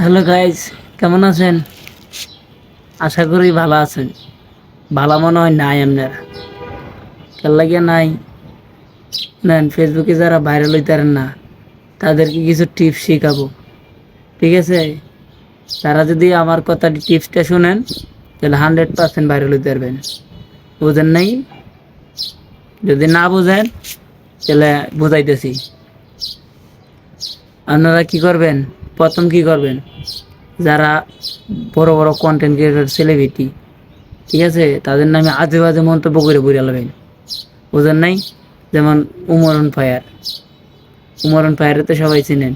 Hello guys কেমন আছেন? আশা করি ভালো আছেন। ভালো মনে হয় নাই আপনার। কেন লাগিয়া নাই? নেন ফেসবুকে যারা ভাইরাল হইতারেন না, তাদেরকে কিছু টিপস শিখাবো। ঠিক আছে? তারা যদি আমার কথা টিপসটা শুনেন, তাহলে হান্ড্রেড পার্সেন্ট ভাইরাল হইতে পারবেন। বুঝেন নাই? যদি না বুঝেন, তাহলে বুঝাইতেছি। আপনারা কি করবেন? প্রথম কি করবেন? যারা বড় বড় কন্টেন্ট ক্রিয়েটর সেলিব্রিটি ঠিক আছে? তাদের নামে আজে বাজে মন্তব্য করে বইরা লাগবেন। বুঝেন নাই? যেমন উমরন ফায়ার। উমরন ফায়ারে তো সবাই চিনেন।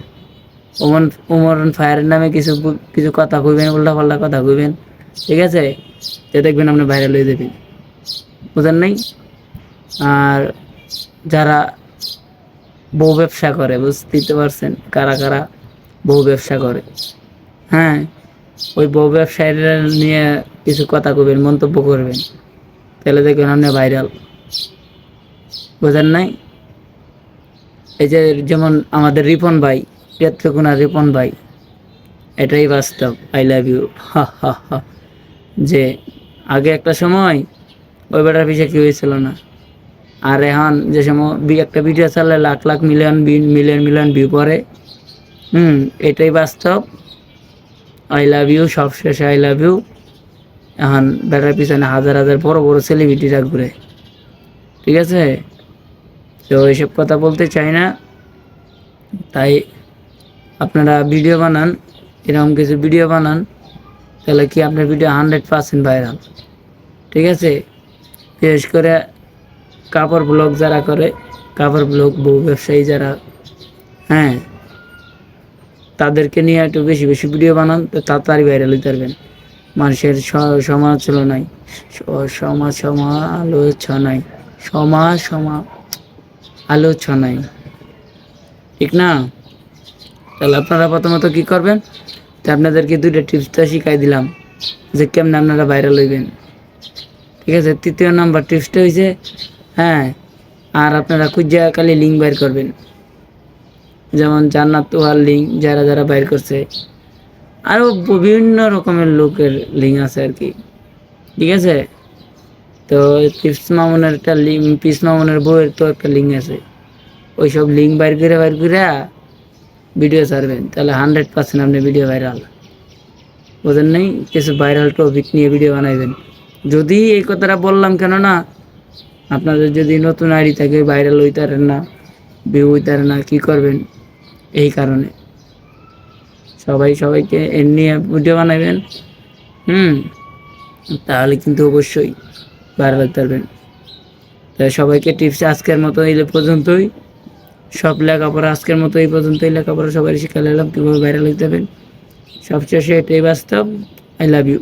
উমর উমরন ফায়ারের নামে কিছু কিছু কথা কইবেন উল্টা পাল্টা কথা কইবেন, ঠিক আছে? যে দেখবেন আপনি ভাইরাল হয়ে যাবেন। বুঝেন নাই? আর যারা বউ ব্যবসা করে, বুঝতে পারছেন কারা কারা? বউ ব্যবসা করে। হ্যাঁ ওই বউ ব্যবসায়ীরা নিয়ে কিছু কথা কবেন মন্তব্য করবেন। তাহলে দেখবেন আপনি ভাইরাল বোঝেন নাই? এই যে যেমন আমাদের রিপন ভাই, পেত্রকুনা রিপন ভাই, এটাই বাস্তব আই লাভ ইউ যে আগে একটা সময় ওই বেটার পিছিয়ে কেউ ছিল না। আর এখন যে সময় একটা ভিডিও চালে lakh lakh million million million view পরে হুম, এটাই বাস্তব। আই লাভ ইউ সব শেষে আই লাভ ইউ এখন বেটার পিছনে হাজার হাজার বড় বড় সেলিব্রিটিরা ঘুরে ঠিক আছে? তো এইসব কথা বলতে চাই না। তাই আপনারা ভিডিও বানান, এরকম কিছু ভিডিও বানান, তাহলে কি আপনার ভিডিও হান্ড্রেড পার্সেন্ট ভাইরাল ঠিক আছে? বিশেষ করে কাপড় ব্লগ যারা করে কাপড় ব্লগ বউ ব্যবসায়ী যারা হ্যাঁ তাদেরকে নিয়ে একটু বেশি বেশি ভিডিও বানান, তো তাড়াতাড়ি ভাইরাল হইতে পারবেন। মানুষের সমালোচনায় সমাজ সমালোচনায় সমাজ সমা আলোচনায়। ঠিক না? তাহলে আপনারা প্রথমত কি করবেন? তো আপনাদেরকে দুইটা টিপসটা শিখাই দিলাম, যে কেমনে আপনারা ভাইরাল হইবেন। ঠিক আছে? তৃতীয় নাম্বার টিপসটা হয়েছে হ্যাঁ আর আপনারা খুঁজা খালি লিঙ্ক বাইর করবেন। যেমন জান্নাত তোহার লিঙ্ক, যারা যারা বাইর করছে। আরও বিভিন্ন রকমের লোকের লিঙ্ক আছে আর কি। ঠিক আছে? তো পিস মামুনের একটা লিঙ্ক পিস মামুনের বইয়ের তো একটা লিঙ্ক আছে। ওই সব লিঙ্ক বাইর করে বাইর করে ভিডিও ছাড়বেন। তাহলে হান্ড্রেড পার্সেন্ট আপনি ভিডিও ভাইরাল বুঝেন নেই? কিছু ভাইরাল টপিক নিয়ে ভিডিও বানাইবেন। যদি এই কথাটা বললাম কেন না আপনাদের যদি নতুন আইডি থাকে ভাইরাল হইতারেন না ভিউ হইতারে না, কী করবেন? এই কারণে। সবাই সবাইকে এর নিয়ে ভিডিও বানাবেন। হুম, তাহলে কিন্তু অবশ্যই ভাইরাল পারবেন। তাই সবাইকে টিপস আজকের মতো এই পর্যন্তই। সব লেখাপড়া আজকের মতো এই পর্যন্তই। লেখাপড়া সবাই শিখে নিলাম কীভাবে ভাইরাল হতে পারবেন সবশেষে এটাই বাস্তব। I love you